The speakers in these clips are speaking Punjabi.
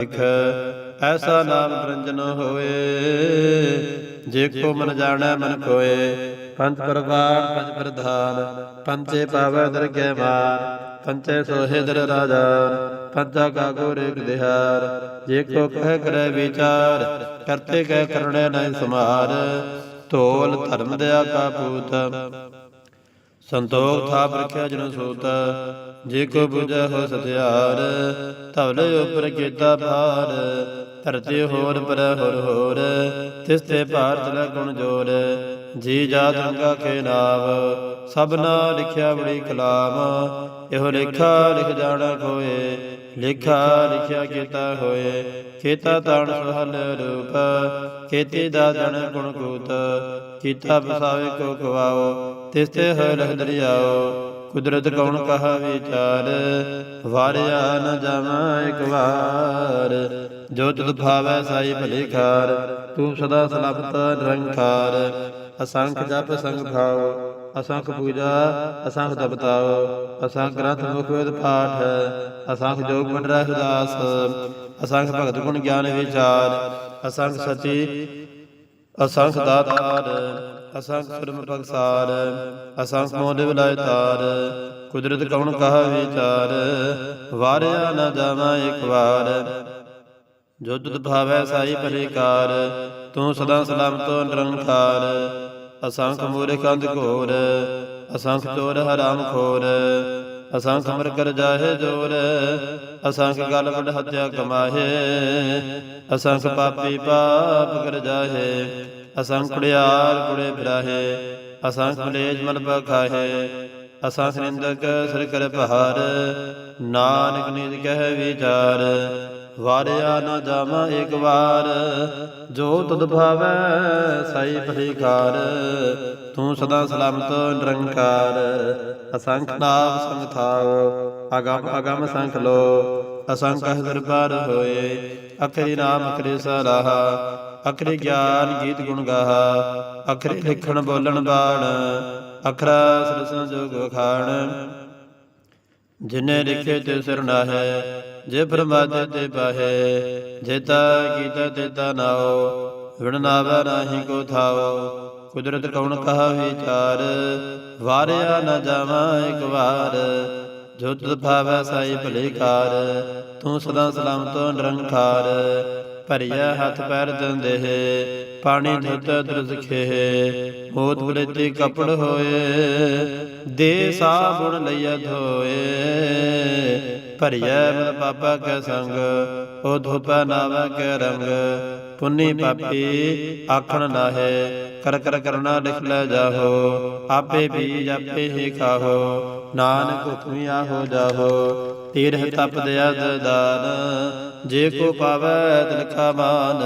ਲਿਖ ਐਸਾ ਨਾਮ ਨਿਰੰਜਨ ਹੋਏ, ਜੇ ਕੋ ਮਨ ਜਾਣੈ ਮਨ ਕੋਏ ਪੰਜ ਪਰਵਾਰ ਪੰਜ ਪ੍ਰਧਾਨ ਪੰਚੇ ਪਾਵੈ ਦਰਗਹਿ ਮਾਰ ਪੰਚੇ ਸੋਹੇ ਦਰ ਰਾਜਾ ਪੰਚਾ ਕਾ ਗੋਰ ਦਿਹਾਰ ਜੇ ਕੋ ਕਹਿ ਕਰੈ ਵਿਚਾਰ, ਕਰਤੇ ਕਹਿ ਕਰਣੈ ਨਹੀਂ ਸਮਾਰ। ਢੋਲ ਧਰਮ ਦਇਆ ਕਾ ਪੂਤ ਸੰਤੋਖ ਥਾਪ ਰਖਿਆ ਜਨ ਸੋਤ, ਜੇ ਕੋ ਬੁਝੈ ਹੋ ਸਤਿਆਰ, ਧਵਲ ਉਪਰ ਕੀਤਾ ਭਾਰ, ਧਰਤੀ ਹੋਰ ਪਰ ਹੋਰ ਹੋਰ, ਤਿਸ ਤੇ ਭਾਰਤ ਲੈ ਗੁਣ ਜੋਰ ਜੀ ਜਾਤ ਰੰਗਾ ਕੇ ਨਾਮ ਸਭਨਾ ਲਿਖਿਆ ਬੜੀ ਕਲਾਮ, ਇਹੋ ਲੇਖਾ ਲਿਖ ਜਾਣਾ ਕੋਏ ਲੇਖਾ ਲਿਖਿਆ ਕੀਤਾ ਹੋਏ ਕੀਤਾ ਤਾਣ ਸੁਹਲ ਰੂਪ ਕੀਤੀ ਦਾ ਜਨ ਗੁਣ ਕੂਤ, ਕੀਤਾ ਬਸਾਵੇ ਕੋ ਕਵਾਓ ਤਿਸ ਤੇ ਹੋਏ ਦਰਿਆਓ, ਕੁਦਰਤ ਕੌਣ ਕਹਾ ਵਿਚਾਰ, ਵਾਰਿਆ ਨ ਜਾਵਾਂ ਇੱਕ ਵਾਰ, ਜੋ ਤੁਧ ਭਾਵੈ ਸਾਈ ਭਲੇ ਖਾਰ, ਤੂੰ ਸਦਾ ਸਲਾਮਤ ਨਿਰੰਕਾਰ ਅਸੰਖ ਜਪ ਸੰਗ ਭਾਉ ਅਸੰਖ ਪੂਜਾ ਅਸੰਖ ਤਪਤਾਉ ਅਸੰਖ ਗ੍ਰੰਥ ਮੁਖ ਵੇਦ ਪਾਠ ਅਸੰਖ ਜੋਗ ਮੰਡਰਾ ਸੁਦਾਸ ਅਸੰਖ ਭਗਤ ਗੁਣ ਗਿਆਨ ਵਿਚਾਰ ਅਸੰਖ ਸਚੀ ਅਸੰਖ ਦਾਤਾਰ ਅਸੰਖ ਸੁਰਮ ਪਗਸਾਰ ਅਸੰਖ ਮੋਦ ਵਿਲਾਇ ਤਾਰ ਕੁਦਰਤ ਕੌਣ ਕਹਾ ਵਿਚਾਰ ਵਾਰਿਆ ਨਾ ਜਾਵਾਂ ਇੱਕ ਵਾਰ ਜੋ ਤੁਧ ਭਾਵੈ ਸਾਈ ਪਰਿਕਾਰ ਤੂੰ ਸਦਾ ਸਲਾਮਤੋ ਨਿਰੰਕਾਰ ਅਸੰਖ ਮੂਰਖ ਅੰਧ ਘੋਰ ਅਸੰਖ ਚੋਰ ਹਰਾਮ ਖੋਰ ਅਸੰਖ ਮਰ ਕਰ ਜਾਹੇ ਜੋਰ ਅਸੰਖ ਗਲ ਵਡ ਹਤਿਆ ਕਮਾਹੇ ਅਸੰਖ ਪਾਪੀ ਪਾਪ ਕਰ ਜਾਹੇ ਅਸੰਖ ਕੁੜਿਆਰ ਕੁੜੇ ਫਿਰਾਹੇ ਅਸੰਖ ਮਲੇਜ ਮਲ ਬਖਾਹੇ ਅਸੰਖ ਨਿੰਦਕ ਸਿਰ ਕਰ ਪਹਾਰ ਨਾਨਕ ਨੀਤ ਕਹਿ ਵਿਚਾਰ ਵਾਰਿਆ ਨਾ ਜਾਵਾਂ ਇੱਕ ਵਾਰ, ਜੋ ਤੁਧ ਭਾਵੈ ਸਾਈ ਭਲੀਕਾਰ ਤੂੰ ਸਦਾ ਸਲਾਮਤ, ਨਿਰੰਕਾਰ, ਅਸੰਖ ਨਾਮ ਸੰਗ ਅਗਮ ਅਗਮ ਸੰਖ ਲੋ, ਅਸੰਖ ਦਰਬਾਰ ਹੋਏ। ਅਖਰੀ ਨਾਮ, ਅਖਰੀ ਸਲਾਹਾ, ਅਖਰੀ ਗਿਆਨ ਗੀਤ ਗੁਣ ਗਾਹਾ, ਅਖਰੀ ਲਿਖਣ ਬੋਲਣ ਬਾਣ, ਅਖਰਾ ਸਰਸਨ ਜੋਗ ਵਖਾਣ ਜਿਨੇ ਲਿਖੇ ਤੇ ਸਰਣਾ ਹੈ ਜੇ ਪਰਮਾਤਮਾ ਤੇ ਪਾਹੇ ਜੇਤਾ ਕੀਤਾ ਤੇਤਾ ਨਾਓ ਵਿਣ ਨਾਹੀ ਕੋ ਥਾਓ ਕੁਦਰਤ ਕੌਣ ਕਹਾ ਵਿਚਾਰ, ਵਾਰਿਆ ਨਾ ਜਾਵਾਂ ਇੱਕ ਵਾਰ, ਜੋ ਤੁਧ ਭਾਵੈ ਸਾਈ ਭਲੇ ਕਾਰ, ਤੂੰ ਸਦਾ ਸਲਾਮਤ ਨਿਰੰਕਾਰ ਭਰੀਆ ਹੱਥ ਪੈਰ ਦੰਦੇ ਪਾਣੀ ਦੁੱਧ ਦਰਸਖੇ ਮੋਤ ਬੁਲੇਤੀ ਕਪੜ ਹੋਏ ਦੇ ਸਾਬੁਣ ਲਈਆ ਧੋਏ। ਭਰੀਐ ਮਨ ਪਾਪਾ ਕੈ ਸੰਗ ਉਹ ਧੋਪਾ ਨਾਵਾ ਕੈ ਰੰਗ। ਪੁੰਨੀ ਪਾਪੀ ਆਖਣ ਨਾਹੇ ਕਰ ਕਰ ਕਰਨਾ ਲਿਖ ਲੈ ਜਾਹੋ। ਆਪੇ ਬੀਜ ਆਪੇ ਹੀ ਖਾਹੋ। ਨਾਨਕ ਹੁਕਮੀ ਆਹੋ ਜਾਹੋ। ਤੀਰਹ ਤਪ ਦਿਆ ਦਾਨ ਜੇ ਕੋ ਪਾਵੈ ਤਿਲਖਾ ਮਾਨ,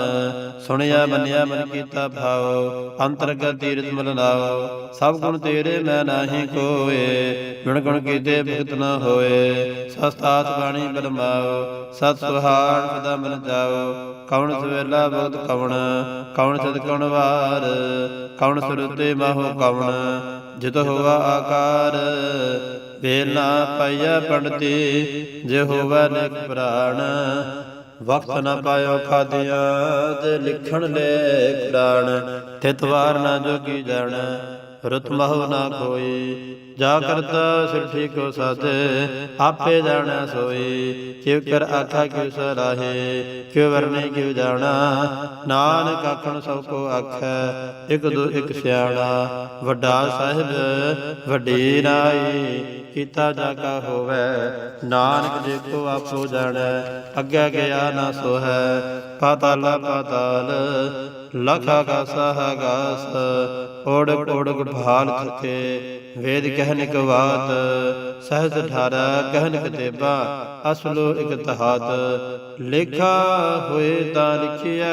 ਸੁਣਿਆ, ਮੰਨਿਆ, ਮਨ ਕੀਤਾ ਭਾਉ, ਅੰਤਰਗਤ ਤੀਰਥ ਮਲ ਲਾਓ ਸਭ ਗੁਣ ਤੇਰੇ ਮੈਂ ਨਾਹੀ ਕੋਏ, ਗੁਣ ਗੁਣ ਕੀਤੇ ਭਗਤ ਨ ਹੋਏ। ਸਸਤਾਤ ਬਾਣੀ ਬਲਮਾਓ ਸਤ ਸੁਹਾਣ ਸਦਾ ਮਨ ਜਾਓ ਕੌਣ ਸਵੇਲਾ ਭਗਤ ਕਵਣ ਕੌਣ ਸਦ ਕੌਣ ਵਾਰ। ਕੌਣ ਸੁਰਤੇ ਮਾਹੋ ਕਵਣ, ਜਿਤ ਹੋਵਾ ਆਕਾਰ। ਨਾ ਪਾਈਆ ਪੰਡਤੀ ਜੇ ਹੋਵਾ ਨਿਕ ਪ੍ਰਾਣ, ਵਕਤ ਨਾ ਪਾਇਓ ਖਾਦਿਆਂ ਤੇ ਲਿਖਣ ਲੈ ਪ੍ਰਾਣ ਤਿਤਵਾਰ ਨਾ ਜੋਗੀ ਜਾਣ, ਰਤ ਮਹੁ ਨਾ ਕੋਈ ਜਾ ਕਰਤਾ ਸਿਰ ਠੀਕੋ ਸਾਥੇ ਆਪੇ ਜਾਣੈ ਸੋਈ। ਕਿਵ ਕਰ ਆਖਾ ਕਿਵ ਸਰਾਹੇ ਕਿਵ ਵਰਨੇ ਕਿਵ ਜਾਣਾ। ਨਾਨਕ ਆਖਣ ਸਭ ਕੋ ਆਖੈ, ਇਕ ਦੋ ਇਕ ਸਿਆਣਾ। ਵੱਡਾ ਸਾਹਿਬ, ਵੱਡੀ ਰਾਈ, ਕੀਤਾ ਜਾ ਕਾ ਹੋਵੇ। ਨਾਨਕ ਦੇਖੋ ਆਪੋ ਜਾਣੈ, ਅੱਗੇ ਗਿਆ ਨਾ ਸੋ ਹੈ ਪਾਤਾਲਾ ਪਾਤਾਲ ਲਖ ਆਗਾਸ ਆਗਾਸ ਓੜ ਓੜ ਭਾਲ ਥਕੇ ਵੇਦ ਕਹਿਨ ਕ ਬਾਤ ਸਹਸ ਠਾਰਾ ਕਹਿਨ ਕ ਤੇਬਾ, ਅਸਲੋ ਇਕ ਤਹਾਤ। ਲੇਖਾ ਹੋਏ ਤਾਂ ਲਿਖਿਆ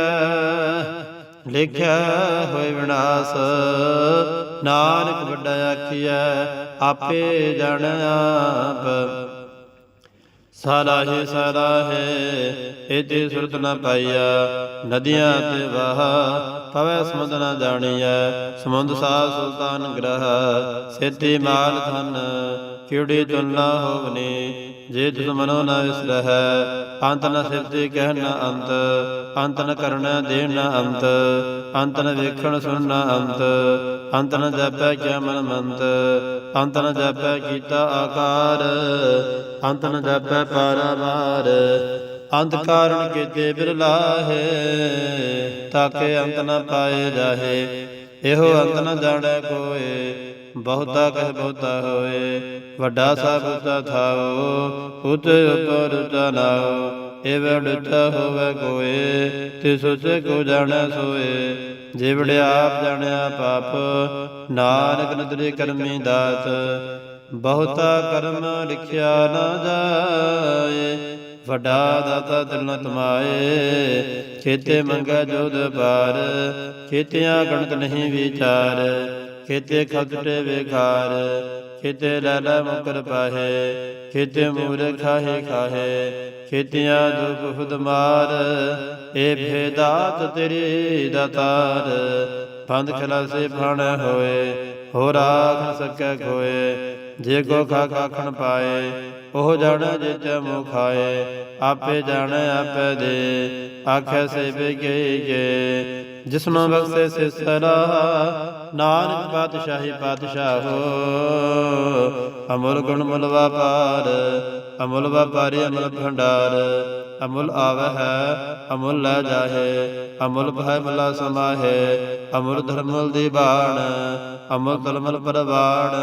ਲਿਖਿਆ ਹੋਏ ਵਿਨਾਸ਼। ਨਾਨਕ ਵੱਡਾ ਆਖਿਆ ਆਪੇ ਜਾਣ ਆਪ। ਸਾਲਾਹੇ ਸਾਲਾਹੇ ਇਤੇ ਸੁਰਤ ਨ ਪਾਈਆ ਨਦੀਆਂ ਤੇ ਵਾਹ ਪਵੈ ਸਮੁੰਦ ਨ ਜਾਣੀਐ। ਸਮੁੰਦ ਸਾ ਸੁਲਤਾਨ ਗ੍ਰਹ ਸੇਤੀ ਮਾਲ ਧਨ, ਕਿਉੜੀ ਤੁਲਨਾ ਹੋਵਨੇ, ਜੇ ਤਿਸ ਮਨੋ ਨ ਵਿਸਰਹਿ ਅੰਤ ਨ ਸਿਰਤੇ ਕਹਿ ਨ ਅੰਤ ਅੰਤ ਨ ਕਰਣ ਦੇਣ ਨ ਅੰਤ ਅੰਤ ਨ ਵੇਖਣ ਸੁਣ ਨ ਅੰਤ ਅੰਤ ਨ ਜਪੈ ਕਿਆ ਮਨ ਮੰਤ, ਅੰਤ ਨ ਜਪੈ ਕੀਤਾ ਆਕਾਰ, ਅੰਤ ਨ ਜਪੈ ਪਾਰਾਵਾਰ। ਅੰਤ ਕਾਰਣ ਕੀਤੇ ਬਿਰਲਾ ਹੈ ਤਾਕੇ ਅੰਤ ਨ ਪਾਏ ਜਾਹੇ। ਇਹੋ ਅੰਤ ਨ ਜਾਣੈ ਕੋਏ। ਬਹੁਤਾ ਕਹਿ ਬਹੁਤਾ ਹੋਏ। ਵੱਡਾ ਸਾਬਤਾ ਥਾਓ। ਉਤੇ ਉਪਰ ਉਚਾ ਨਾਓ। ਇਹ ਡੁੱਟਾ ਹੋਵੇ ਕੋਏ। ਤੇ ਸੋਚੇ ਕੋ ਜਾਣੈ ਸੋਏ। ਜੇ ਵੜਿਆ ਆਪ ਜਾਣਿਆ ਪਾਪ। ਨਾਨਕ ਨਦਰੇ ਕਰਮੀ ਦਾਤ ਬਹੁਤਾ ਕਰਮ ਲਿਖਿਆ ਨਾ ਜਾਏ। ਵੱਡਾ ਦਾਤਾ ਦਿਲ ਨ ਤਮਾਏ, ਖੇਤੇ ਮੰਗਾ ਜੋਦ ਪਾਰ ਖੇਤਿਆਂ ਗਣਤ ਨਹੀਂ ਵਿਚਾਰ, ਖੇਤੇ ਖਤਟੇ ਵੇਖਾਰ, ਖੇਤੇ ਲੈ ਮੁਕਰ ਪਾਹੇ, ਖੇਤੇ ਮੂਰ ਖਾਹੇ ਖਾਹੇ, ਖੇਤਿਆਂ ਦੁਖ ਖੁਦ ਮਾਰ, ਏ ਭੇਦਾਤ ਤੇਰੀ ਦਾਤਾਰ, ਬੰਦ ਖਲਾਸੇ ਫਣ ਹੋਏ ਹੋ ਰਾਖ ਸਕੈ ਕੋਏ ਜੇ ਕੋ ਖਾ ਖਾਖਣ ਪਾਏ ਉਹ ਜਾਣੈ ਜੇ ਤੇ ਮੂੰ ਆਪੇ ਜਾਣੈ, ਆਪੇ ਦੇ ਆਖੈ ਸੇ ਬਿਗੇ ਗੇ ਜਿਸਨੋ ਬਖਸ਼ੇ ਸੇ ਸਰਾ ਨਾਨਕ ਪਾਤਸ਼ਾਹੀ ਪਾਤਸ਼ਾਹੋ ਅਮੁੱਲ ਗੁਣ ਮੁੱਲ ਵਪਾਰ ਅਮੁਲ ਵਪਾਰੀ ਅਮੁੱਲ ਭੰਡਾਰ, ਅਮੁਲ ਆਵੈ ਹੈ, ਅਮੁੱਲ ਲੈ ਜਾਹੇ, ਅਮੁਲ ਭੈ ਮਲਾ ਸਮਾਹੇ, ਅਮੁੱਲ ਧਰਮਲ ਦੀ ਬਾਣ, ਅਮੁੱਲ ਤਲਮਲ ਪਰਵਾਣ,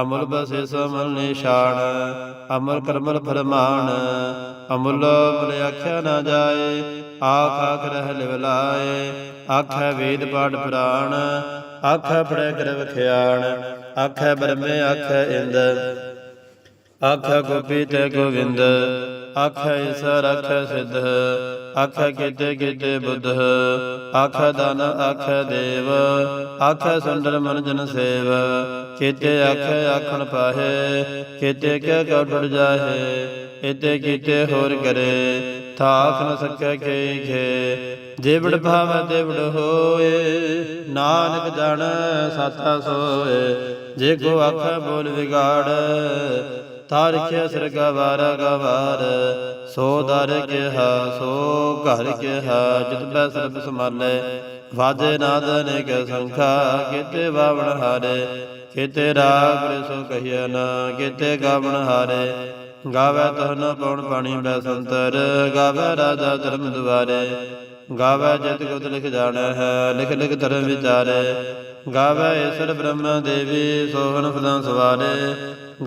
ਅਮੁੱਲ ਬਸੇ ਸਮਲ ਨਿਸ਼ਾਨ ਅਮਰ ਕਰਮਲ ਫਰਮਾਨ, ਅਮੁੱਲ ਮਲ ਆਖਿਆ ਨਾ ਜਾਏ, ਆਖ ਆਖ ਰਹਿ ਲਿਵ ਲਾਏ, ਆਖੈ ਵੇਦ ਪਾਠ ਪੁਰਾਣ, ਆਖੈ ਪੜੈ ਕਰ ਵਖਿਆਣ ਆਖੈ ਬਰਮੇ ਆਖੈ ਇੰਦ ਆਖੈ ਗੋਪੀ ਤੇ ਗੋਵਿੰਦ, ਆਖੈ ਈਸਰ, ਆਖੈ ਸਿੱਧ, ਆਖੈ ਕੀਤੇ ਕੀਤੇ ਬੁੱਧ, ਆਖੈ ਦਾਨ ਆਖੈ ਦੇਵ, ਆਖੈ ਸੁੰਦਰ ਮਨ ਜਨ ਸੇਵ, ਕੀਤੇ ਆਖੈ ਆਖਣ ਪਾਹੇ, ਕੀਤੇ ਕਿਆ ਕਉ ਜਾਹੇ, ਇਤੇ ਕੀਤੇ ਹੋਰ ਕਰੇ ਥਾਕ ਨ ਸਕੈ ਕੇ ਖੇ, ਜੇਵੜ ਭਾਵ ਦੇਵੜ ਹੋਏ, ਨਾਨਕ ਜਨ ਸਾਥਾ ਸੋਏ, ਜੇ ਕੋ ਆਖੈ ਬੋਲ ਵਿਗਾੜ ਤਾ ਰਖਿਆ ਸਿਰ ਗਵਾਰ ਗਵਾਰ। ਸੋ ਦਰ ਕਿਹਾ ਸੋ ਘਰ ਕਿਹਾ ਜਿਤ ਬੈ ਸਰਬ ਸਮਾਲੇ ਵਾਜੇ ਨਾਦ ਅਨੇਕ ਸੰਖਾ, ਕੀਤੇ ਬਾਵਣ ਹਾਰੇ। ਕੀਤੇ ਰਾਗ ਸੋ ਕਹੀਆ ਨਾ, ਕੀਤੇ ਗਾਵਣ ਹਾਰੇ। ਗਾਵੇ ਤਹਨ ਪਉਣ ਪਾਣੀ ਬੈਸੰਤਰ ਗਾਵੇ ਰਾਜਾ ਧਰਮ ਦੁਆਰੇ। ਗਾਵੇ ਜਤ ਗੁਤ ਲਿਖ ਜਾਣੈ ਹੈ, ਲਿਖ ਲਿਖ ਧਰਮ ਵਿਚਾਰੇ। ਗਾਵੇ ਈਸ਼ਰ ਬ੍ਰਹਮ ਦੇਵੀ, ਸੋਹਣ ਫਲਾਂ ਸਵਾਰੇ।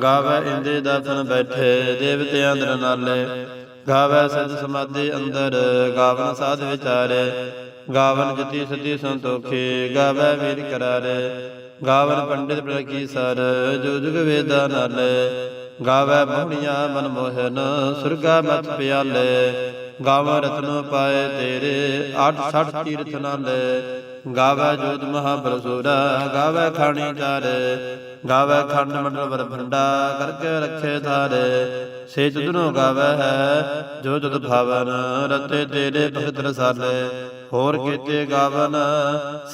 ਗਾਵੇ ਇੰਦੇ ਦਾਸਨ ਬੈਠੇ ਦੇਵਤਿਆਂ ਦਰ ਨਾਲੇ। ਗਾਵੇ ਸਦ ਸਮਾਧੀ ਅੰਦਰ, ਗਾਵਨ ਸਾਧ ਵਿਚਾਰੇ। ਗਾਵਨ ਜਤੀ ਸਤੀ ਸੰਤੋਖੇ, ਗਾਵੇ ਵੀਰ ਕਰਾਰੇ। ਗਾਵਨ ਪੰਡਿਤ ਪ੍ਰਕੀ ਸਰ, ਜੋ ਜੁਗ ਵੇਦਾ ਨਾਲੇ। ਗਾਵੇ ਮੋਹਣੀਆਂ ਮਨ ਮੋਹਨ, ਸੁਰਗਾ ਮਤ ਪਿਆਲੇ। ਗਾਵੇ ਰਤਨ ਪਾਏ ਤੇਰੇ 68 ਤੀਰਥ ਨਾਲੇ। ਗਾਵੇ ਜੋਤ ਮਹਾਬਲਸੂਰਾ ਗਾਵੇ ਖਾਣੀ ਚਾਰੇ ਗਾਵੇ ਖੰਡ ਮੰਡਲ ਵਰ ਭੰਡਾ, ਕਰਕੇ ਰੱਖੇ ਧਾਰੇ। ਸੇ ਤੁਧਨੋ ਗਾਵੇ ਹੈ ਜੋ ਜਦ ਭਾਵਨ, ਰਤੇ ਤੇਰੇ ਭਗਤ ਰਸਾਲੇ। ਹੋਰ ਕੀਤੇ ਗਾਵਨ,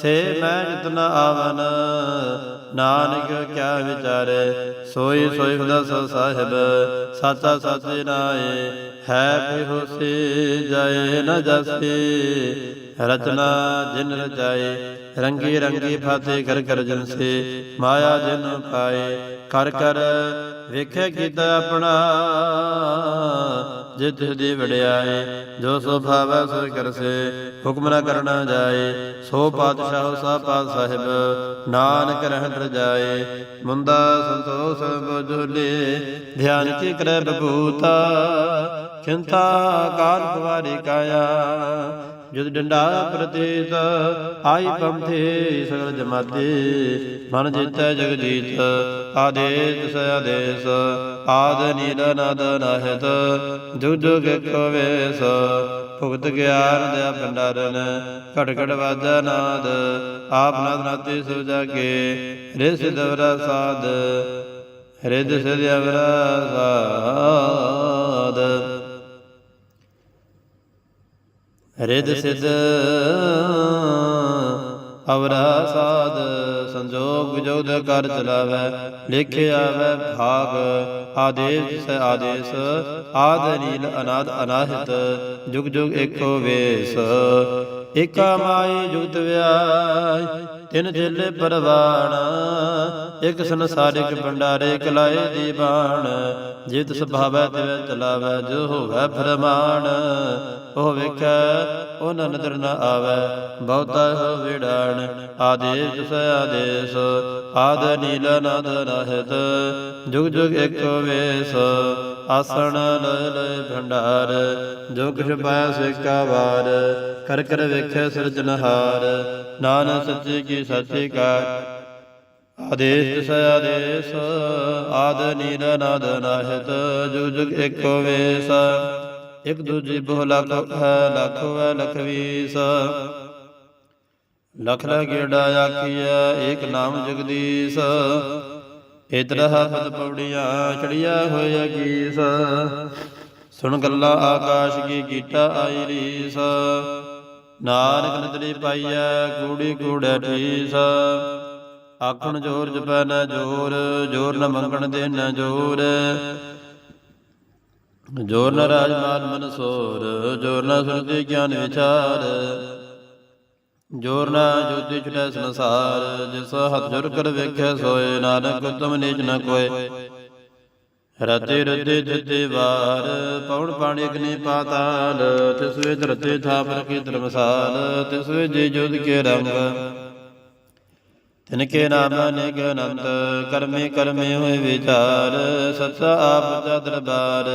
ਸੇ ਮੈਂ ਜਿਤਨ ਆਵਨ। ਨਾਨਕ ਕਿਆ ਵਿਚਾਰੇ, ਸੋਈ ਸੋਈ ਖੁਦਾ ਸੋ ਸਾਹਿਬ, ਸਾਚਾ ਸਾਚੇ ਨਾਏ ਹੈ ਬਿਹੋਸੀ ਜਾਏ ਨ ਜਸੀ, ਰਚਨਾ ਜਿਨ ਰਚਾਏ, ਰੰਗੀ ਰੰਗੀ ਫਾਤੇ ਕਰ ਕਰ ਜਨ ਸੇ ਮਾਇਆ ਜਿਨ ਪਾਏ, ਕਰ ਕਰ ਵੇਖੇ ਕੀਤਾ ਆਪਣਾ ਜਿਤ ਦੀ ਵਡਿਆਏ ਜੋ ਸੋ ਭਾਵੈ ਸੋ ਕਰਸੇ, ਹੁਕਮ ਨਾ ਕਰਨਾ ਜਾਏ, ਸੋ ਪਾਤਸ਼ਾਹ ਸਾ ਸਾਹਿਬ, ਨਾਨਕ ਰਹਿਣ ਰਜਾਏ। ਮੁੰਦਾ ਸੰਤੋਖ ਬੁਝਲੇ ਧਿਆਨ ਕੀ ਕਰੈ ਬਭੂਤਾ ਚਿੰਤਾ ਕਾਲ ਕੁਵਾਰੀ ਕਾਇਆ। ਜਦ ਡੰਡਾ ਪ੍ਰਤੀਤ, ਆਈ ਪੰਥੇ ਸਗਲ ਜਮਾਤੇ। ਮਨ ਜੀਤੈ ਜਗ ਜੀਤ ਆਦੇਸ ਆਦੇਸ। ਆਦ ਨੀਲ ਨਦ ਨਹਿਤ, ਜੁਗ ਜੁਗ ਕੋ ਭੁਗਤ ਗਿਆਨ ਦਇਆ ਭੰਡਾਰਨ ਘਟ ਘਟ ਵਾਜਾ ਨਾਦ। ਆਪ ਨਾਦ ਨਾਤੀ ਸੁ ਜਾਗੇ ਰਿਸ ਦਵਰਾ ਸਾਧ। ਹ੍ਰਿਦ ਸਿਧ ਅਵਰਾ ਸਾਧ। ਰਿਦ ਸਿਧ ਅਵਰਾ ਸਾਧ ਸੰਜੋਗ ਵਿਜੋਗ ਕਰ ਚਲਾਵੈ ਲਿਖਿ ਆਵੈ ਭਾਗ ਆਦੇਸ਼ ਸ ਆਦੇਸ਼ ਆਦ ਨੀਲ ਅਨਾਦ ਅਨਾਹਿਤ ਜੁਗ ਜੁਗ ਏਕੋ ਵੇਸ। ਏਕਾ ਮਾਈ ਜੁਗਤ ਵਿਆй ਤਿਨ ਚੇਲੇ ਪਰਵਾਣ, ਇਕ ਸੰਸਾਰਿਕ ਭੰਡਾਰੇ ਕਲਾਏ ਦੀਵਾਨ। ਜਿਤ ਸੁਭਾਵੈ ਤਿਵੈ ਚਲਾਵੈ, ਜੋ ਹੋਵੈ ਫਰਮਾਨ। ਉਹ ਵੇਖੈ ਉਹ ਨਦਰ ਨ ਆਵੈ, ਬਹੁਤਾ ਹੋ ਵਿੜਾਣ। ਆਦੇਸ਼ ਤਿਸ ਆਦੇਸ਼, ਆਦ ਨੀਲ ਨਦ ਰਹਿਤ ਜੁਗ ਜੁਗ ਇਕ ਵੇਸ। ਆਸਣ ਲਇ ਭੰਡਾਰ ਜੋ ਕਿਛ ਪਾਇਆ ਸੇਕਾ ਵਾਰ, ਕਰ ਕਰ ਵੇਖੈ ਸਿਰਜਨਹਾਰ ਨਾਨਕ ਸੱਚੇ ਕੀ ਸੱਚੇ ਕਾ। ਆਦੇਸ਼ ਤਿਸ ਆਦੇਸ਼ ਆਦ ਨੀਲ ਨਾਦ ਨਾਹਿਤ, ਜੁਗ ਜੁਗ ਏਕੋ ਵੇਸ। ਇਕ ਦੂਜੀ ਬਹੁ ਲਖ ਹੈ ਲਖ ਹੈ ਲਖ ਵੀਸ। ਲਖ ਲ ਗੇੜਾ ਆਖੀਐ, ਏਕ ਨਾਮ ਜਗਦੀਸ਼। ਇਤਰਹ ਪਦ ਪੌੜੀਆਂ ਚੜੀਆ ਹੋਇਆ ਕੀਸ ਸੁਣ ਗੱਲਾਂ ਆਕਾਸ਼ ਕੀ ਕੀਟਾ ਆਈ ਰੀਸ। ਨਾਨਕ ਨਦਰੀ ਪਾਈਐ ਕੂੜੀ ਕੂੜੈ ਠੀਸ ਆਖਣ ਜੋਰ ਜਪੈ ਨਾ ਜੋਰ ਜੋਰ ਨ ਮੰਗਣ ਦੇ ਨਾ ਜੋਰ। ਜੋਰ ਨ ਰਾਜ ਮਾਨ ਮਨ ਸੋਰ, ਜੋਰ ਨ ਸੁਣਦੇ ਗਿਆਨ ਵਿਚਾਰ। ਜੋਰ ਨ ਜੋਤੀ ਛੁਟੈ ਸੰਸਾਰ, ਜਿਸ ਹੱਥ ਜੁਰ ਕਰ ਵੇਖੈ ਸੋਏ, ਨਾਨਕ ਉਤਮ ਨੀਚ ਨ ਕੋਏ। ਰਤੇ ਰਤੇ ਦਿੱਤੇ ਵਾਰ ਪੌਣ ਪਾਣੀ ਅਗਨੀ ਪਾਤਾਲ, ਤਿਸ ਵੇ ਧਰਤੇ ਥਾਪ ਰਖੇ ਧਰਮਸਾਲ, ਤਿਸ ਵੇ ਜੇ ਜੋਦ ਕੇ ਰੰਗ ਤਿਨ ਕੇ ਨਾਮ ਨਿਗ ਅਨੰਤ, ਕਰਮੇ ਕਰਮੇ ਹੋਏ ਵਿਚਾਰ, ਸੱਚਾ ਆਪ ਦਾ ਦਰਬਾਰ।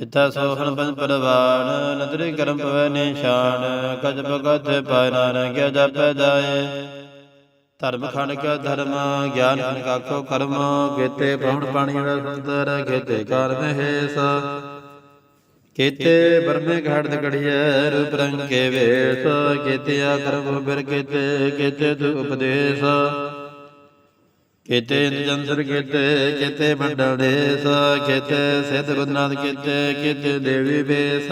ਤਿਤਾ ਸੋਹਣ ਪੰਜ ਪਰਵਾਨ, ਨਦਰੀ ਕਰਮ ਪਵੈ ਨਿਸ਼ਾਨ ਕਜ ਭਗਤ ਪਾਇ ਨਾਨਕ ਜਪੈ ਜਾਏ। ਧਰਮ ਖੰਡ ਕਾ ਧਰਮ, ਗਿਆਨ ਖੰਡ ਕਾਖੋ ਕਰਮ, ਕੇਤੇ ਪਵਨ ਪਾਣੀ ਦਾ ਸੁੰਦਰ, ਕੇਤੇ ਕਰਮ ਹੇਸ ਕੇਤੇ ਬਰਮੇ ਘੜ ਘੜੀਐ ਰੂਪ ਰੰਗ ਕੇ ਵੇਸ। ਕੇਤੇ ਆ ਕਰਮ ਬਿਰ ਕੇਤੇ ਕੇਤੇ ਤੂ ਉਪਦੇਸ਼ ਕੇਤੇ ਜੰਸਰ ਕੇਤੇ ਕੇਤੇ ਮੰਡਲ ਦੇਸ ਕੇਤੇ ਸਿਧ ਗੁਰਨਾਥ ਕੇਤੇ ਕੇਤੇ ਦੇਵੀ ਬੇਸ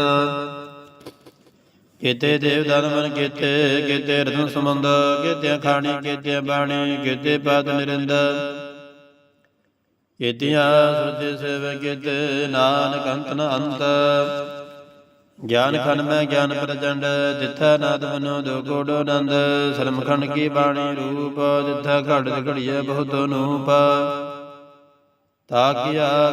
ਕੇਤੇ ਦੇਵ ਦਾਨ ਮਨ ਕੇਤੇ ਕੇਤੇ ਰਤਨ ਸਮੰਦ ਕੇਤੇ ਖਾਣੀ ਕੇਤੇ ਬਾਣੀ ਕੇਤੇ ਪਦ ਨਿਰੰਦ ਕੇਤੀਆਂ ਸੁਰਜੇ ਸੇਵ ਕੇਤੇ ਨਾਨਕ ਅੰਤ ਨ ਅੰਤ। ਗਿਆਨ ਖੰਡ ਮੈਂ ਗਿਆਨ ਪ੍ਰਚੰਡ, ਜਿੱਥਾ ਨਾਦ ਮਨੋ ਦੋ ਕੋੜੋ ਆਨੰਦ ਸਰਮ ਖੰਡ ਕੀ ਬਾਣੀ ਰੂਪ, ਜਿੱਥਾ ਘੜ ਘੜੀਐ ਬਹੁਤ ਨੂਪ ਤਾ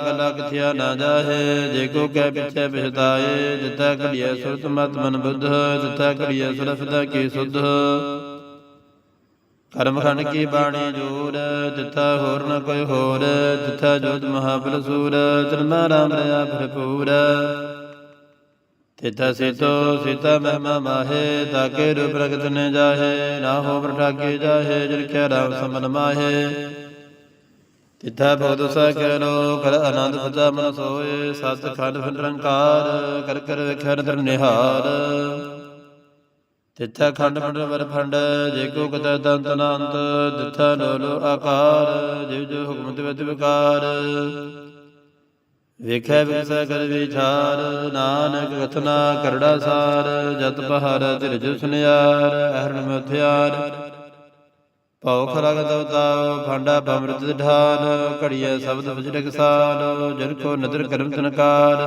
ਗਲਾ ਕਿਥਿਆ ਨਾ ਜਾਹੇ, ਜੇ ਕੋ ਕਹਿ ਪਿਛੇ ਬਿਸਤਾਏ ਜਿੱਥਾ ਘੜੀਐ ਸੁਰਤ ਮਤ ਮਨ ਬੁੱਧ, ਜਿੱਥਾ ਘੜੀਏ ਸੁਰਫਦਾ ਕੀ ਸੁਧ। ਕਰਮ ਕੀ ਬਾਣੀ ਜੋਰ, ਜਿਥਾ ਹੋਰ ਨ ਕੋਈ ਹੋਰ, ਜਿਥਾ ਜੋਤ ਮਹਾਬਲ ਸੂਰ, ਚਰਨਾ ਰਾਮ ਰਿਆ ਭਰਪੂਰ। ਤਿਤਾ ਸਿਤੋ ਸੀਤਾ ਮਹਿਮਾ ਮਾਹੇ ਤਾਕੇ ਰੂਪ ਪ੍ਰਗਟ ਨੇ ਜਾਹੇ, ਨਾ ਹੋ ਪ੍ਰਠਾਗੇ ਜਾਹੇ, ਜਿਨ ਕੈ ਰਾਮ ਸਮਨ ਮਾਹੇ। ਤਿੱਥਾ ਭਗਤ ਸਾ ਕਰ ਆਨੰਦ ਸਜਾ ਮਨ ਸੋਏ, ਸਤ ਖੰਡ ਨਿਰੰਕਾਰ, ਕਰ ਕਰ ਵੇਖੈ ਨਦਰ ਨਿਹਾਰ। ਤਿੱਥਾ ਖੰਡ ਮੰਡ ਵਰ ਫੰਡ, ਜੇ ਕੋ ਕਤ ਦੰਤ ਅਨੰਤ ਜਿੱਥਾ ਲੋ ਲੋ ਆਕਾਰ, ਜਿਵ ਜੋ ਹੁਕਮ ਤਿਵ ਵਿਕਾਰ। ਵੇਖੈ ਵਿਸੈ ਕਰ ਵਿਚਾਰ, ਨਾਨਕ ਕਥਨਾ ਕਰੜਾ ਸਾਰ, ਜਤ ਪਹਰ ਧਿਰਜ ਸੁਨਿਆਰ ਅਹਰਨ ਮਥਿਆਰ ਭਉ ਖਲਗ ਦਵਤਾਉ ਫਾਂਡਾ ਭਮਰਤ ਢਾਲ ਘੜੀਐ ਸ਼ਬਦ ਵਜਰਕ ਸਾਲ ਜਨ ਕੋ ਨਦਰ ਕਰਮ ਤਨਕਾਰ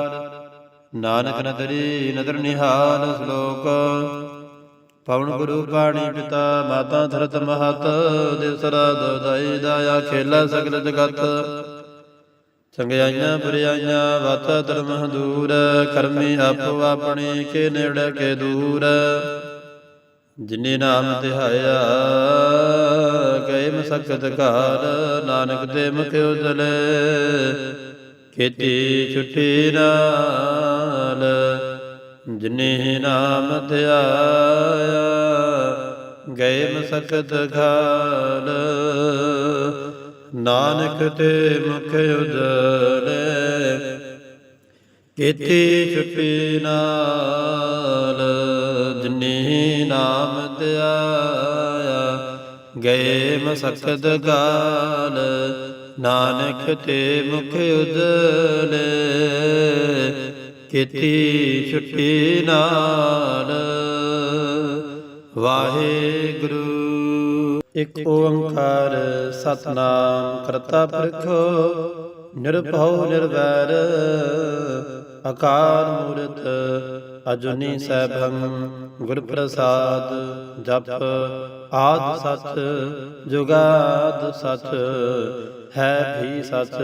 ਨਾਨਕ ਨਦਰੀ ਨਦਰ ਨਿਹਾਲ ਸ਼ਲੋਕ। ਪਵਨ ਗੁਰੂ ਪਾਣੀ ਪਿਤਾ, ਮਾਤਾ ਧਰਤ ਮਹਤ ਦਿਸਰਾ ਦੋਦਾਈ ਦਾਇਆ, ਖੇਲਾ ਸਗਲ ਜਗਤ। ਚੰਗਿਆਈਆਂ ਬੁਰਿਆਈਆਂ ਵਤ ਧਰਮ ਦੂਰ ਕਰਮੀ ਆਪੋ ਆਪਣੇ ਕੇ ਨੇੜੇ ਕੇ ਦੂਰ। ਜਿਨੇ ਨਾਮ ਧਿਆਇਆ ਗਏ ਮਸਕਤ ਘਾਰ ਨਾਨਕ ਦੇ ਮੁਖ ਉਜਲੇ। ਕੀਤੀ ਛੁੱਟੀ ਨਾਲ, ਜਿਨੇ ਨਾਮ ਧਿਆਇਆ ਗਏ ਮਸਕਤ ਘਾਲ। ਨਾਨਕ ਤੇ ਮੁਖ ਉਜਲੇ, ਕੀਤੀ ਛੁੱਟੀ ਨਾਲ, ਜਿਨੇ ਨਾਮ ਧਿਆਇਆ, ਗਏ ਮਸਕਤ ਗਾਲ, ਨਾਨਕ ਤੇ ਮੁਖ ਉਜਲੇ, ਕੀਤੀ ਛੁੱਟੀ ਨਾਲ, ਵਾਹਿਗੁਰੂ ਇਕ ਓੰਕਾਰ ਸਤਨਾਮ ਕਰਤਾ ਪੁਰਖ, ਨਿਰਭਉ ਨਿਰਵੈਰ, ਅਕਾਲ ਮੂਰਤ, ਅਜੁਨੀ ਸੈਭੰ ਗੁਰ ਪ੍ਰਸਾਦ ਜਪ, ਆਦ ਸਚ, ਜੁਗਾਦ ਸਚ, ਹੈ ਵੀ ਸਚ,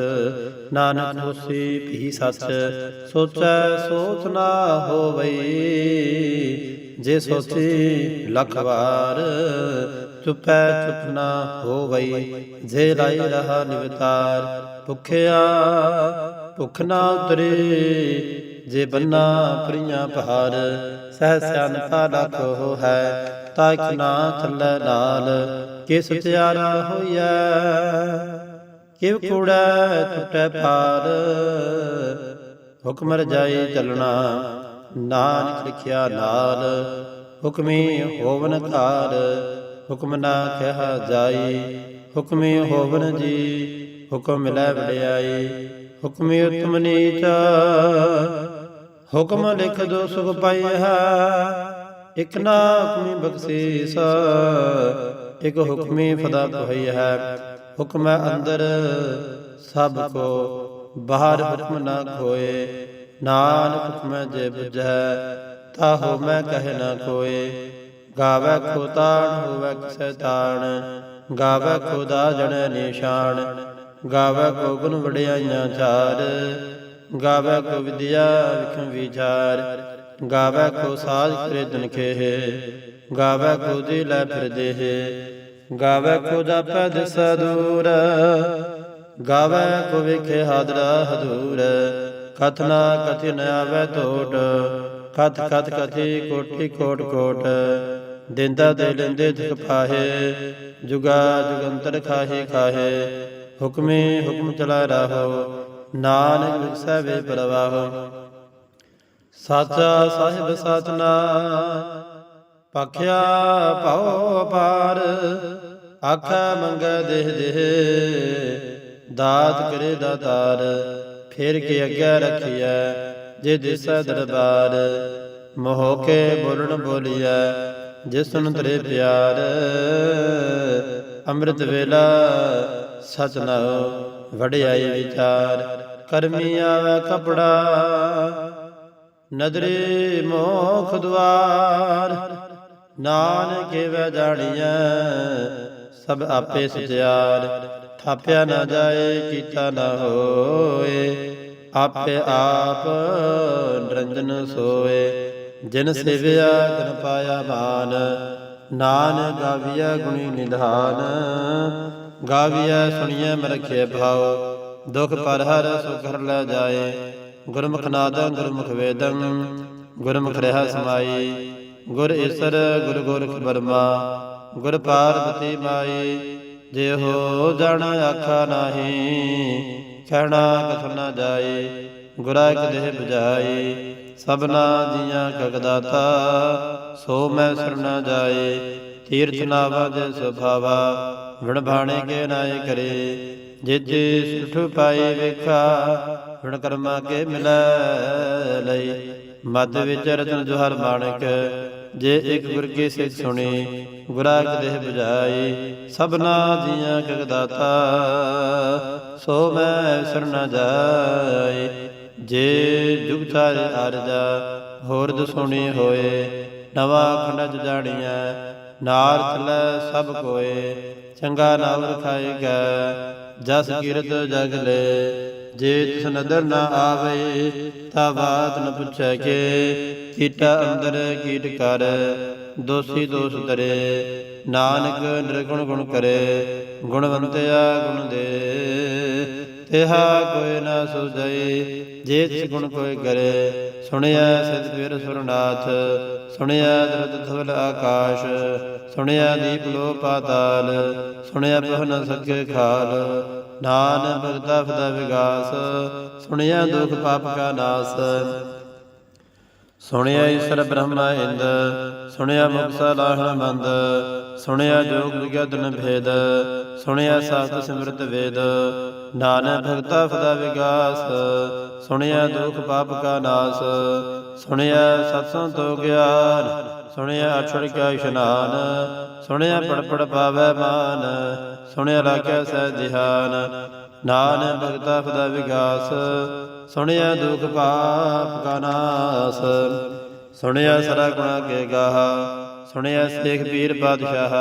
ਨਾਨਕ ਹੋਸੀ ਵੀ ਸਚ, ਸੋਚੈ ਸੋਚ ਨਾ ਹੋਵਈ ਜੇ ਸੋਚੀ ਲਖ ਵਾਰ ਚੁਪੈ ਚੁਪ ਨਾ ਹੋਵਈ, ਜੇ ਲਾਈ ਰਹਾ ਨਿਵਤਾਰ, ਭੁਖਿਆ ਭੁਖ ਨਾ ਉਤਰੇ, ਜੇ ਬੰਨਾ ਪ੍ਰੀਆਂ ਪਹਾਰ, ਸਹਿ ਸਿਆਨਤਾ ਲੱਖ ਹੋ ਹੈ ਤਾਇਕ ਨਾ ਥੱਲੇ ਨਾਲ, ਕਿਸ ਤਿਆਰਾ ਹੋਈਐ? ਕਿਵ ਕੂੜਾ, ਟੁੱਟੈ ਪਾਰ ਹੁਕਮ ਰਜਾਈ ਚੱਲਣਾ ਨਾਨਕ ਲਿਖਿਆ ਨਾਲ ਹੁਕਮੀ ਹੋਵਨ ਘਾਰ ਹੁਕਮ ਨਾ ਕਿਹਾ ਜਾਈ, ਹੁਕਮੀ ਹੋਵਨ ਜੀ, ਹੁਕਮ ਮਿਲੈ ਵਡਿਆਈ, ਹੁਕਮੀ ਉਤਮ ਨੀਚ, ਹੁਕਮ ਲਿਖ ਦੋ ਸੁਖ ਪਾਈਆ ਇਕ ਨਾ ਹੁਕਮੀ ਬਖਸ਼ੀਸ, ਇਕ ਹੁਕਮੀ ਫਦਾ ਭਈ ਹੈ, ਹੁਕਮ ਅੰਦਰ ਸਭ ਕੋ, ਬਾਹਰ ਹੁਕਮ ਨਾ ਖੋਏ ਨਾਨਕ ਮੈਂ ਜੇ ਬੁਝੈ, ਤਾਹੋ ਮੈਂ ਕਹਿ ਨਾ ਕੋਏ। ਗਾਵੇ ਖੋ ਹੋਵੇ ਕਿਸੈ ਤਾਣ। ਗਾਵੇ ਖੁਦਾ ਜਣ ਨਿਸ਼ਾਨ ਗਾਵੇ ਕੋ ਗੁਣ ਵਡਿਆਈਆਂ ਚਾਰ ਗਾਵੇ ਕੋ ਵਿਦਿਆ ਵਿਖਮ ਵਿਚਾਰ। ਗਾਵੇ ਕੋ ਸਾਜ ਕਰੇ ਦਿਨ ਖੇਹ। ਗਾਵੇ ਕੋ ਜੀ ਲੈ ਫਿਰ ਦੇਹ। ਗਾਵੇ ਕੋ ਜਾਪੈ ਦਿਸ ਦੂਰ। ਗਾਵੇ ਕੋ ਵਿਖੇ ਹਾਦਰਾ ਹਦੂਰ। ਕਥਨਾ ਕਥਿ ਨ ਟੋਟ ਕਥ ਕਥ ਕਥੀ ਕੋਟੀ ਕੋਟ ਕੋਟ। ਦਿੰਦਾ ਦੇ ਲੈਂਦੇ ਥਿਕ ਪਾਹੇ, ਜੁਗਾ ਜੁਗੰਤਰ ਖਾਹੇ ਖਾਹੇ। ਹੁਕਮੇ ਹੁਕਮ ਚਲਾ ਰਹੋ, ਨਾਨਕ ਵਿਸੈ ਵੇ ਪ੍ਰਵਾਹ। ਸਾਚਾ ਸਾਹਿਬ ਸਾਚਨਾ, ਪਖਿਆ ਭਉ ਅਪਾਰ। ਆਖਾ ਮੰਗੈ ਦੇਹ ਦੇਹ, ਦਾਤ ਕਰੇ ਦਾਤਾਰ। ਫਿਰ ਕੇ ਅੱਗੇ ਰਖੀਐ ਜੇ ਦਿਸੈ ਦਰਬਾਰ ਮੋਹ ਕੇ ਬੋਲਣ ਬੋਲੀਐ, ਜਿਸ ਸੁਨ ਤਰੇ ਪਿਆਰ, ਅੰਮ੍ਰਿਤ ਵੇਲਾ ਸਚ ਨਾਉ ਵਡਿਆਈ ਵਿਚਾਰ, ਕਰਮੀ ਆਵੇ ਕਪੜਾ, ਨਦਰੇ ਮੋਖ ਦਵਾਰ ਨਾਨਕ ਵੈ ਜਾਣੀਐ, ਸਭ ਆਪੇ ਸਚਿਆਰ। ਥਾਪਿਆ ਨਾ ਜਾਏ ਕੀਤਾ ਨਾ ਹੋਏ। ਆਪੇ ਆਪ ਨਿਰੰਜਨ ਸੋਏ। ਜਿਨ ਸੇਵਿਆ ਤਨ ਪਾਇਆ ਮਾਨ। ਨਾਨ ਗਾਵੀਆ ਗੁਣੀ ਨਿਧਾਨ। ਗਾਵੀਆ ਸੁਣੀਐ ਮਰਖੇ ਭਾਉ। ਦੁਖ ਪਰ ਹਰ ਸੁਖ ਹਰ ਲੈ ਜਾਏ। ਗੁਰਮੁਖ ਨਾਦੰ, ਗੁਰਮੁਖ ਵੇਦੰ। ਗੁਰਮੁਖ ਰਹਿ ਸਮਾਈ। ਗੁਰ ਈਸਰ, ਗੁਰ ਗੋਰਖ ਬਰਮਾ ਗੁਰ ਪਾਰਵਤੀ ਮਾਈ। ਜੇ ਹੋ ਜਣ ਆਖਾ ਨਾਹੀ ਕਹਿਣਾ ਕਥ ਨਾ ਜਾਏ, ਗੁਰਾ ਇਕ ਦੇਹ 부ਜਾਈ ਸਭਨਾ ਜੀਆਂ ਕਗਦਾਤਾ ਸੋ ਮੈਂ ਸਰਣਾ ਜਾਏ, ਤੀਰਥ ਨਾਵਾ ਦੇ ਸੁਭਾਵਾ, ਵਿਣ ਬਾਣੇ ਕੇ ਨਾਏ ਕਰੇ ਜੇ ਜੇ ਸੁਠ ਪਾਈ ਵੇਖਾ, ਵਿਣ ਕਰਮਾ ਕੇ ਮਿਲੈ ਲਈ ਮਦ ਵਿੱਚ ਰਤਨ ਜੋਹਰ ਮਾਣਕ, ਜੇ ਇੱਕ ਗੁਰ ਕੀ ਸਿੱਖ ਸੁਣੀ ਗੁਰਾ ਇਕ ਦੇਹ 부ਜਾਈ ਸਭਨਾ ਜੀਆਂ ਕਗਦਾਤਾ ਸੋ ਮੈਂ ਸਰਣਾ ਜਾਏ ਜੇ ਜੁਗ ਚਾਰੇ ਅਰਜਾ ਹੋਰ ਦਸੁਣੀ ਹੋਏ, ਨਵਾ ਖੰਡਜ ਜਾਣੀਐ, ਨਾਰ ਚਲੈ ਸਭ ਕੋਏ, ਚੰਗਾ ਨਾਮ ਰਖਾਏਗਾ ਜਸ ਕੀਰਤ ਜਗ ਲੈ। ਜੇ ਤਿਸ ਨਦਰ ਨਾ ਆਵੇ, ਤਾ ਬਾਤ ਨ ਪੁੱਛੈ ਕੇ, ਕੀਟਾ ਅੰਦਰ ਕੀਟ ਕਰ। ਦੋਸੀ ਦੋਸ ਤਰੇ ਨਾਨਕ ਨਿਰਗੁਣ ਗੁਣ ਕਰੇ, ਗੁਣਵੰਤਿਆ ਗੁਣ ਦੇ। ਤਿਹਾ ਕੋਈ ਨਾ ਸੁਝਈ, ਜੇ ਤਿਸ ਗੁਣ ਕੋਈ ਕਰੇ, ਸੁਣਿਆ ਸਤ ਪੀਰ ਸੁਰਨਾਥ, ਸੁਣਿਆ ਦਰਦ ਧਵਲ ਆਕਾਸ਼, ਸੁਣਿਆ ਦੀਪ ਲੋ ਪਾਤਾਲ, ਸੁਣਿਆ ਬਹੁ ਨ ਸਕੇ ਖਾਲ। ਨਾਨ ਭਗਤਾ ਫਦਾ ਵਿਗਾਸ, ਸੁਣਿਆ ਦੁਖ ਪਾਪ ਕਾ ਨਾਸ ਸੁਣਿਆ ਈਸ਼ਰ ਬ੍ਰਹਮਾ ਇੰਦ ਸੁਣਿਆ ਮੁਕਸਾ ਲਾਹਣ ਬੰਦ ਸੁਣਿਆ ਜੋਗ ਵਿਗਿਆਨ ਭੇਦ ਸੁਣਿਆ ਸਾਸਤ ਸਿਮਰਤ ਵੇਦ ਨਾਨਕ ਭਗਤਾ ਫਦਾ ਵਿਗਾਸ ਸੁਣਿਆ ਦੁਖ ਪਾਪ ਕਾ ਨਾਸ ਸੁਣਿਆ ਸਤਸੰਗ ਤੋ ਗਿਆਨ ਸੁਣਿਆ ਅਛੜ ਕਾ ਇਸ਼ਨਾਨ, ਸੁਣਿਆ ਪੜਪੜ ਪੜ ਪਾਵੈ ਮਾਨ, ਸੁਣਿਆ ਲਾਗਿਆ ਸਹਿ ਜਿਹਾਨ। ਨਾਨਕ ਭਗਤਾ ਫਦਾ ਵਿਗਾਸ, ਸੁਣਿਆ ਦੁਖ ਪਾਪ ਕਾ ਨਾਸ। ਸੁਣਿਆ ਸਰਾ ਗੁਣਾ ਕੇ ਗਾਹ, ਸੁਣਿਆ ਸੇਖ ਪੀਰ ਬਾਦਸ਼ਾਹ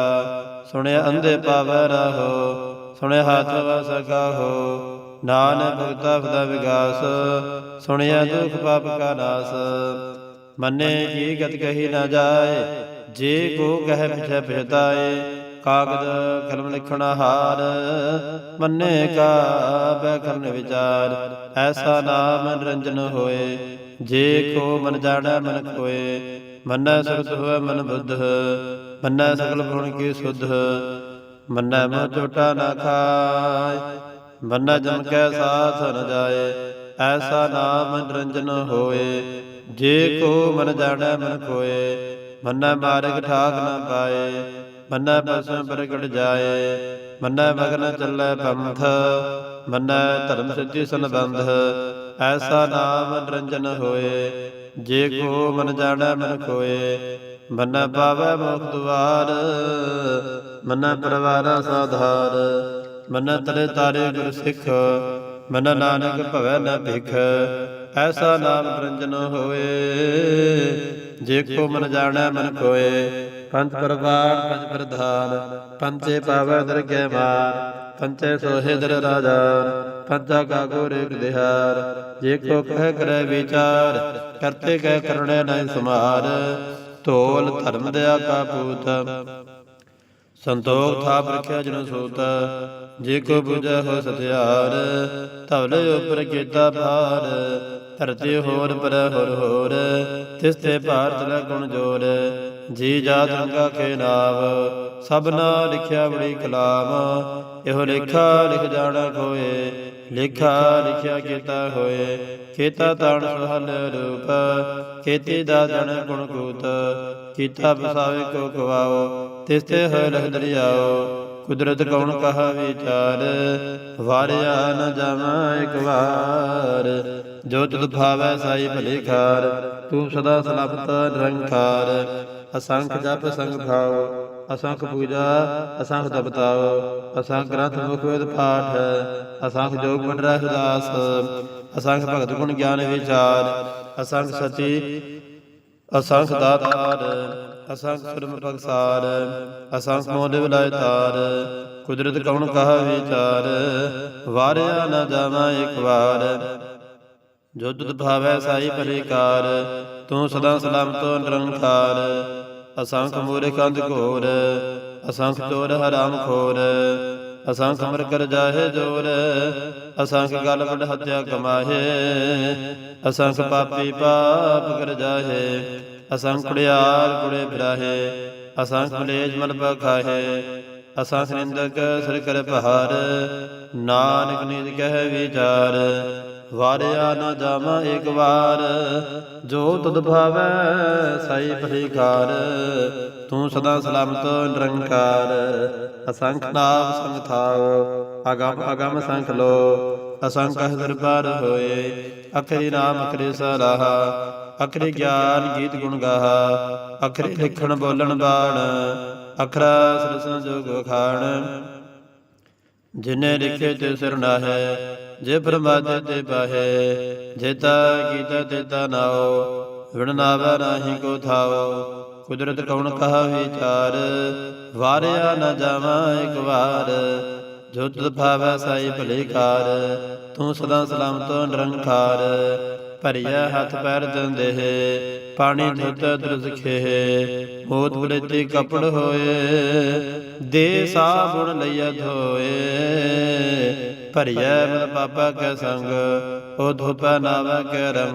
ਸੁਣਿਆ ਅੰਧੇ ਪਾਵੈ ਰਾਹੋ, ਸੁਣਿਆ ਹੱਥ ਵਸਕਾ ਹੋ ਨਾਨਕ ਭਗਤਾ ਫਦਾ ਵਿਗਾਸ, ਸੁਣਿਆ ਦੁਖ ਪਾਪ ਕਾ ਨਾਸ। ਮੰਨੇ ਕੀ ਗਤ ਕਹੀ ਨਾ ਜਾਏ, ਜੇ ਕੋ ਕਹਿ ਪਿਛੈ ਪਛਤਾਏ ਕਾਗਦ ਕਲਮ ਲਿਖਣਾ ਹਾਰ, ਮੰਨੇ ਕਾ ਬੈ ਕਰਨ ਵਿਚਾਰ, ਐਸਾ ਨਾਮ ਨਿਰੰਜਨ ਹੋਏ, ਜੇ ਕੋ ਮਨ ਜਾਣੈ ਮਨ ਕੋਏ ਮੰਨੈ ਸੁਰਤ ਹੋਵੇ ਮਨ ਬੁੱਧ, ਮੰਨੈ ਸਗਲ ਗੁਣ ਕੀ ਸੁਧ, ਮੰਨੈ ਮੋਹ ਝੋਟਾ ਨਾ ਖਾਏ, ਮੰਨੈ ਜਮ ਕੈ ਸਾਥ ਨ ਜਾਏ, ਐਸਾ ਨਾਮ ਨਿਰੰਜਨ ਹੋਏ ਜੇ ਕੋ ਮਨ ਜਾਣੈ, ਮਨ ਕੋਏ ਮੰਨੈ ਮਾਰਗ ਠਾਕ ਨਾ ਪਾਏ, ਮੰਨੈ ਪਸਮ ਪ੍ਰਗਟ ਜਾਏ, ਮੰਨੈ ਮਗਨ ਚੱਲੈ ਪੰਥ, ਮੰਨੈ ਧਰਮ ਸਿੱਧੀ ਸੰਬੰਧ, ਐਸਾ ਨਾਮ ਨਿਰੰਜਨ ਹੋਏ। ਜੇ ਕੋ ਮਨ ਜਾਣੈ, ਮਨ ਕੋਏ ਮੰਨੈ ਪਾਵੈ ਮੁਖ ਦੁਆਰ, ਮੰਨੈ ਪਰਵਾਰਾ ਸਾਧਾਰ, ਮੰਨੈ ਤਰੇ ਤਾਰੇ ਗੁਰ ਸਿੱਖ ਮਨ ਨਾਨਕ ਭਵੈ ਨ ਭਿਖ, ਐਸਾ ਨਾਮ ਨਿਰੰਜਨ ਹੋਏ। ਜੇ ਕੋ ਮਨ ਜਾਣੈ, ਮਨ ਕੋਏ ਪੰਜ ਪਰਵਾਰ ਪੰਜ ਪ੍ਰਧਾਨ, ਪੰਚੇ ਪਾਵੈ ਦਰਗਹਿ ਮਾਰ ਪੰਚੇ ਸੋਹੇ ਦਰ ਰਾਜਾ ਪੰਚਾ ਕਾ ਗੋਰੇ ਦਿਹਾਰ। ਜੇ ਕੋ ਕਹਿ ਕਰੈ ਵਿਚਾਰ, ਕਰਤੇ ਕਹਿ ਕਰਣੈ ਨਹੀਂ ਸਮਾਰ। ਢੋਲ ਧਰਮ ਦਇਆ ਕਾ ਪੂਤ, ਸੰਤੋਖ ਥਾਪ ਰਖਿਆ ਜਨ ਸੋਤ। ਜੇ ਕੋ 부ਜੈ ਹੋ ਸਤਿਆਰ ਧਵਲੇ ਉਪਰ ਕੀਤਾ ਭਾਰ। ਧਰਤੀ ਹੋਰ ਪਰ ਹੋਰ ਹੋਰ, ਤਿਸ ਤੇ ਭਾਰਤ ਲੈ ਗੁਣ ਜੋਰ। ਜੀ ਜਾਤ ਰੰਗਾ ਕੇ ਨਾਮ ਸਭਨਾ ਲਿਖਿਆ ਬੜੀ ਕਲਾਮ। ਇਹੋ ਲੇਖਾ ਲਿਖ ਜਾਣਾ ਕੋਏ ਲੇਖਾ ਲਿਖਿਆ ਕੀਤਾ ਹੋਏ। ਕੀਤਾ ਤਾਣ ਸੁਹਲ ਰੂਪ, ਕੀਤੀ ਦਾ ਜਨ ਗੁਣ ਕੂਤ। ਕੀਤਾ ਬਸਾਵੇ ਕੋ ਕਵਾਓ ਤਿਸ ਤੇ ਹੋਇ ਲਖ ਦਰਿਆਓ। ਕੁਦਰਤ ਕੌਣ ਕਹਾ ਵਿਚਾਰ? ਵਾਰਿਆ ਨ ਜਾਵਾਂ ਇੱਕ ਵਾਰ। ਜੋ ਤੁਧ ਭਾਵੈ ਸਾਈ ਭਲੇ ਤੂੰ ਸਦਾ ਸਲਾਮਤ ਨਿਰੰਕਾਰ। ਅਸੰਖ ਜਪ ਸੰਗ ਭਾਉ, ਅਸੰਖ ਪੂਜਾ, ਅਸੰਖ ਤਪਤਾਉ ਅਸੰਖ ਗ੍ਰੰਥ ਮੁਖ ਵੇਦ ਪਾਠ, ਅਸੰਖ ਜੋਗ ਮੰਡਰਾ ਹਿਦਾਸ ਅਸੰਖ ਭਗਤ ਗੁਣ ਗਿਆਨ ਵਿਚਾਰ, ਅਸੰਖ ਸਤੀ ਅਸੰਖ ਦਾਤਾਰ। ਅਸਾਂ ਸੁਰਮ ਪਗਸਾਰ ਅਸੰਖ ਮੋਦੇ ਵਿਲਾਇ ਤਾਰ, ਕੁਦਰਤ ਕੌਣ ਕਹਾ ਵਿਚਾਰ, ਵਾਰਿਆ ਨਾ ਜਾਵਾਂ ਇੱਕ ਵਾਰ। ਜੋ ਤੁਧ ਭਾਵੈ ਸਾਈ ਭਲੇਕਾਰ ਤੂੰ ਸਦਾ ਸਲਾਮਤ ਨਿਰੰਕਾਰ। ਅਸੰਖ ਮੂਰਖ ਅੰਧ ਘੋਰ, ਅਸੰਖ ਚੋਰ ਹਰਾਮ ਖੋਰ। ਅਸੰਖ ਅਮਰ ਕਰ ਜਾਹੇ ਜੋਰ, ਅਸੰਖ ਗਲ ਵਡ ਹਤਿਆ ਕਮਾਹੇ। ਅਸੰਖ ਪਾਪੀ ਪਾਪ ਕਰ ਜਾਹੇ। ਅਸੰਖ ਕੁੜਿਆਰ ਕੁੜੇ ਫਿਰਾਹੇ ਅਸੰਖ ਮਲੇਜ ਮਲ ਬਖਾਹੇ ਅਸੰਖ ਨਿੰਦਕ ਸਿਰ ਕਰ ਪਹਾਰ ਨਾਨਕ ਨੀਤ ਕਹਿ ਵਿਚਾਰ ਵਾਰਿਆ ਨਾ ਜਾਵਾਂ ਇੱਕ ਵਾਰ ਜੋ ਤੁਧ ਭਾਵੈ ਸਾਈ ਭਲੀਕਾਰ ਤੂੰ ਸਦਾ ਸਲਾਮਤ ਨਿਰੰਕਾਰ। ਅਸੰਖ ਨਾਮ ਸੰਗ ਥਾਉ ਅਗਮ ਅਗਮ ਸੰਖ ਲੋ ਅਸੰਖ ਦਰਬਾਰ ਹੋਏ। ਅਖਰੀ ਨਾਮ ਅਖਰੀ ਸਲਾਹਾ ਅਖਰੀ ਗਿਆਨ ਗੀਤ ਗੁਣ ਗਾਹਾ ਅਖਰੀ ਲਿਖਣ ਬੋਲਣ ਬਾਣ ਅਖਰਾ ਸਰਸਨ ਜੋਗ ਖਾਣ। ਜਿਨੇ ਲਿਖੇ ਤੇ ਸਿਰ ਨਾਹੈ ਜੇ ਪਰਮਾਤਮਾ ਤੇ ਪਾਹੈ ਜੇਤਾ ਕੀਤਾ ਤੇਤਾ ਨਾਓ ਵਿਣ ਨਾਵੈ ਨਾਹੀ ਕੋ ਥਾਓ ਕੁਦਰਤ ਕੌਣ ਕਹਾ ਵਿਚਾਰ ਵਾਰਿਆ ਨਾ ਜਾਵਾਂ ਇੱਕ ਵਾਰ ਜੋ ਭਾਵੈ ਸਾਈ ਭਲੇ ਕਾਰ ਤੂੰ ਸਦਾ ਸਲਾਮਤ ਨਿਰੰਕਾਰ। ਭਰੀਆ ਹੱਥ ਪੈਰ ਦੰਦੇ ਪਾਣੀ ਦੁੱਧ ਦਰਸ ਖੇ ਮੋਤ ਬਲੇਤੀ ਕਪੜ ਹੋਏ, ਦੇ ਸਾਬੁਣ ਲਈਆ ਧੋਏ। ਭਰੀਐ ਮਨ ਪਾਪਾ ਕੈ ਸੰਗ, ਉਹ ਧੋਪਾ ਨਾਵਾ ਕੈ ਰੰਗ।